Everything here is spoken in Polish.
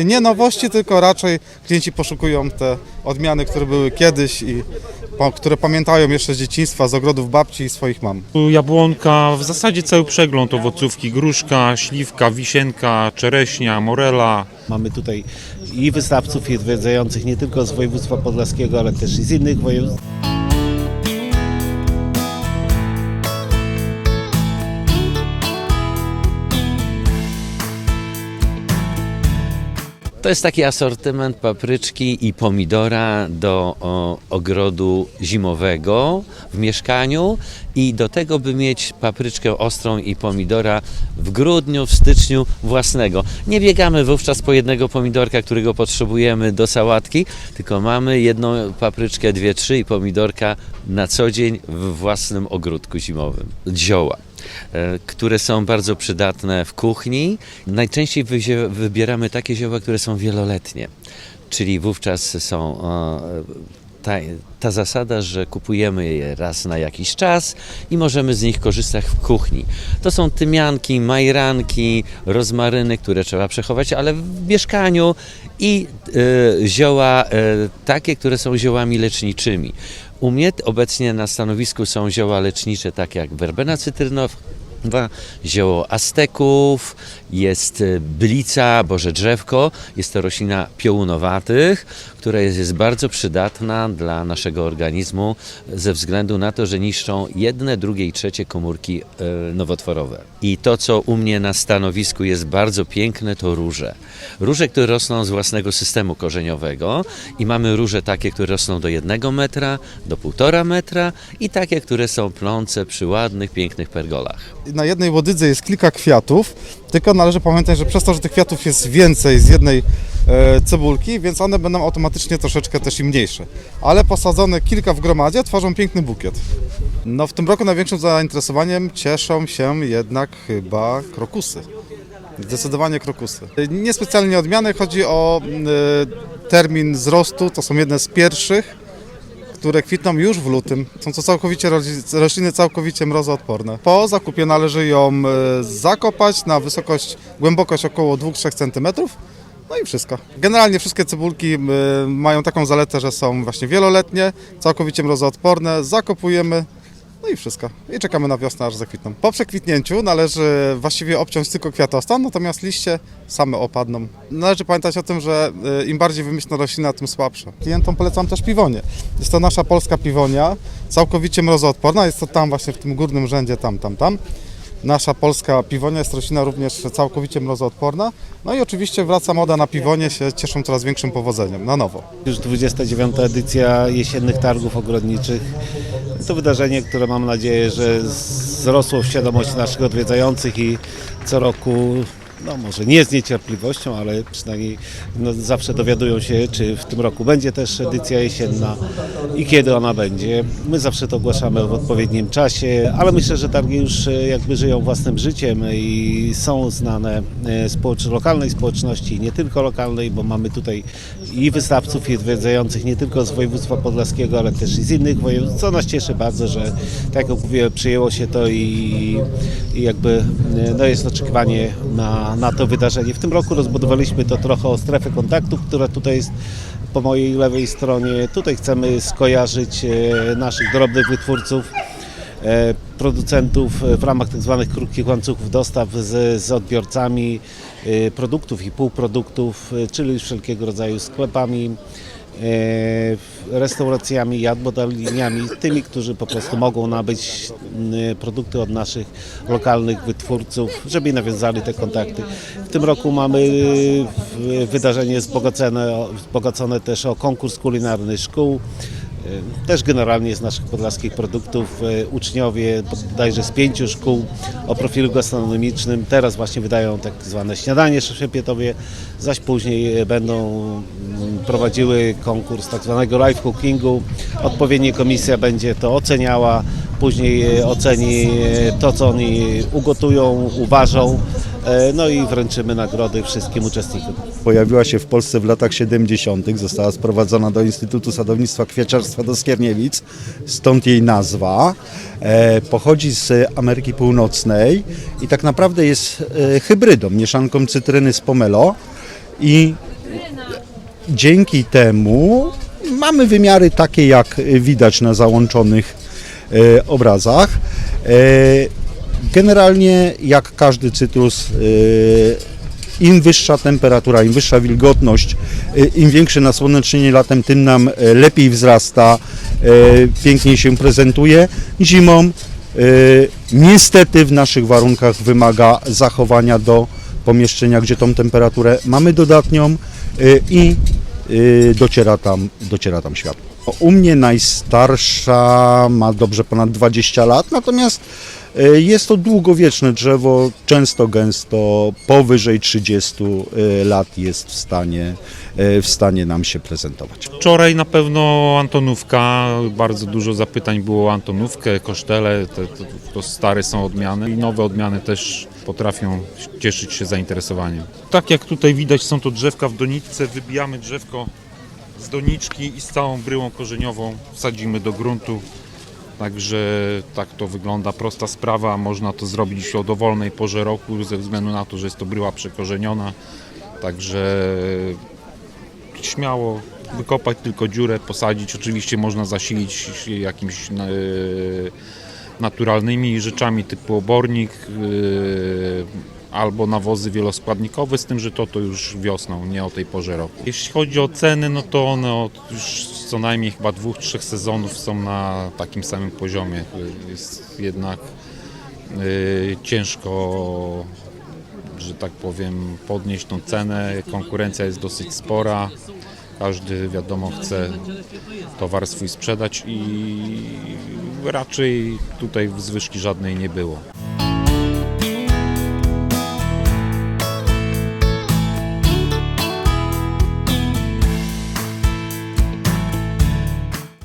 Nie nowości, tylko raczej klienci poszukują te odmiany, które były kiedyś i po, które pamiętają jeszcze z dzieciństwa, z ogrodów babci i swoich mam. Tu Jabłonka, w zasadzie cały przegląd owocówki, gruszka, śliwka, wisienka, czereśnia, morela. Mamy tutaj i wystawców i odwiedzających nie tylko z województwa podlaskiego, ale też i z innych województw. To jest taki asortyment papryczki i pomidora do o, ogrodu zimowego w mieszkaniu i do tego, by mieć papryczkę ostrą i pomidora w grudniu, w styczniu własnego. Nie biegamy wówczas po jednego pomidorka, którego potrzebujemy do sałatki, tylko mamy jedną papryczkę, dwie, trzy i pomidorka na co dzień w własnym ogródku zimowym. Zioła które są bardzo przydatne w kuchni. Najczęściej wybieramy takie zioła, które są wieloletnie, czyli wówczas są e, ta, ta zasada, że kupujemy je raz na jakiś czas i możemy z nich korzystać w kuchni. To są tymianki, majranki, rozmaryny, które trzeba przechować, ale w mieszkaniu i e, zioła e, takie, które są ziołami leczniczymi. U mnie obecnie na stanowisku są zioła lecznicze, takie jak werbena cytrynowa, zioło Azteków, jest e, blica, boże drzewko, jest to roślina piołunowatych, która jest, jest bardzo przydatna dla naszego organizmu ze względu na to, że niszczą jedne, drugie i trzecie komórki e, nowotworowe. I to, co u mnie na stanowisku jest bardzo piękne, to róże. Róże, które rosną z własnego systemu korzeniowego i mamy róże takie, które rosną do jednego metra, do półtora metra i takie, które są plące przy ładnych, pięknych pergolach. Na jednej łodydze jest kilka kwiatów, tylko należy pamiętać, że przez to, że tych kwiatów jest więcej z jednej cebulki, więc one będą automatycznie troszeczkę też i mniejsze. Ale posadzone kilka w gromadzie tworzą piękny bukiet. No w tym roku największym zainteresowaniem cieszą się jednak chyba krokusy. Zdecydowanie krokusy. Niespecjalnie odmiany, chodzi o e, termin wzrostu, to są jedne z pierwszych, które kwitną już w lutym. Są to całkowicie rośli- rośliny całkowicie mrozoodporne. Po zakupie należy ją e, zakopać na wysokość, głębokość około 2-3 cm. No i wszystko. Generalnie wszystkie cebulki e, mają taką zaletę, że są właśnie wieloletnie, całkowicie mrozoodporne. Zakopujemy. No i wszystko. I czekamy na wiosnę, aż zakwitną. Po przekwitnięciu należy właściwie obciąć tylko kwiatostan, natomiast liście same opadną. Należy pamiętać o tym, że y, im bardziej wymyślna roślina, tym słabsza. Klientom polecam też piwonię. Jest to nasza polska piwonia, całkowicie mrozoodporna. Jest to tam właśnie w tym górnym rzędzie, tam, tam, tam. Nasza polska piwonia jest roślina również całkowicie mrozoodporna. No i oczywiście wraca moda na piwonie, się cieszą coraz większym powodzeniem, na nowo. Już 29. edycja jesiennych targów ogrodniczych. To wydarzenie, które mam nadzieję, że wzrosło w świadomości naszych odwiedzających i co roku, no może nie z niecierpliwością, ale przynajmniej no, zawsze dowiadują się, czy w tym roku będzie też edycja jesienna i kiedy ona będzie. My zawsze to ogłaszamy w odpowiednim czasie, ale myślę, że targi już e, jakby żyją własnym życiem i są znane e, społecz- lokalnej społeczności, nie tylko lokalnej, bo mamy tutaj i wystawców, i odwiedzających nie tylko z województwa podlaskiego, ale też i z innych województw, co nas cieszy bardzo, że tak jak mówię, przyjęło się to i, i jakby e, no jest oczekiwanie na, na to wydarzenie. W tym roku rozbudowaliśmy to trochę o strefę kontaktów, która tutaj jest po mojej lewej stronie. Tutaj chcemy skojarzyć e, naszych drobnych wytwórców e, producentów e, w ramach tzw. krótkich łańcuchów dostaw z, z odbiorcami produktów i półproduktów, czyli wszelkiego rodzaju sklepami, restauracjami, jadłodalniami, tymi, którzy po prostu mogą nabyć m, produkty od naszych lokalnych wytwórców, żeby nawiązali te kontakty. W tym roku mamy e, wydarzenie wzbogacone też o konkurs kulinarny szkół. E, Też generalnie z naszych podlaskich produktów e, uczniowie bodajże z pięciu szkół o profilu gastronomicznym teraz właśnie wydają tak zwane śniadanie szefiepietowie, zaś później e, będą mm, prowadziły konkurs tak zwanego live cookingu. Odpowiednie komisja będzie to oceniała, później oceni to co oni ugotują, uważą, no i wręczymy nagrody wszystkim uczestnikom. Pojawiła się w Polsce w latach 70., została sprowadzona do Instytutu Sadownictwa Kwieciarstwa do Skierniewic, stąd jej nazwa. E, pochodzi z Ameryki Północnej i tak naprawdę jest e, hybrydą, mieszanką cytryny z pomelo i dzięki temu mamy wymiary takie, jak widać na załączonych e, obrazach. Generalnie, jak każdy cytrus, e, im wyższa temperatura, im wyższa wilgotność, e, im większe nasłonecznienie latem, tym nam e, lepiej wzrasta, piękniej się prezentuje. Zimą niestety w naszych warunkach wymaga zachowania do pomieszczenia, gdzie tą temperaturę mamy dodatnią i dociera tam, dociera tam światło. U mnie najstarsza ma dobrze ponad 20 lat, natomiast jest to długowieczne drzewo, często gęsto powyżej 30 e, lat jest w stanie, e, w stanie nam się prezentować. Wczoraj na pewno Antonówka, bardzo dużo zapytań było o Antonówkę, kosztele, te, to, to stare są odmiany i nowe odmiany też potrafią cieszyć się zainteresowaniem. Tak jak tutaj widać są to drzewka w doniczce, wybijamy drzewko z doniczki i z całą bryłą korzeniową wsadzimy do gruntu. Także tak to wygląda, prosta sprawa, można to zrobić o dowolnej porze roku ze względu na to, że jest to bryła przekorzeniona. Także śmiało wykopać tylko dziurę, posadzić. Oczywiście można zasilić jakimiś e, naturalnymi rzeczami typu obornik e, albo nawozy wieloskładnikowe, z tym, że to to już wiosną, nie o tej porze roku. Jeśli chodzi o ceny, no to one od już co najmniej chyba dwóch, trzech sezonów są na takim samym poziomie. Jest jednak e, ciężko że tak powiem, podnieść tą cenę. Konkurencja jest dosyć spora. Każdy, wiadomo, chce towar swój sprzedać i raczej tutaj zwyżki żadnej nie było.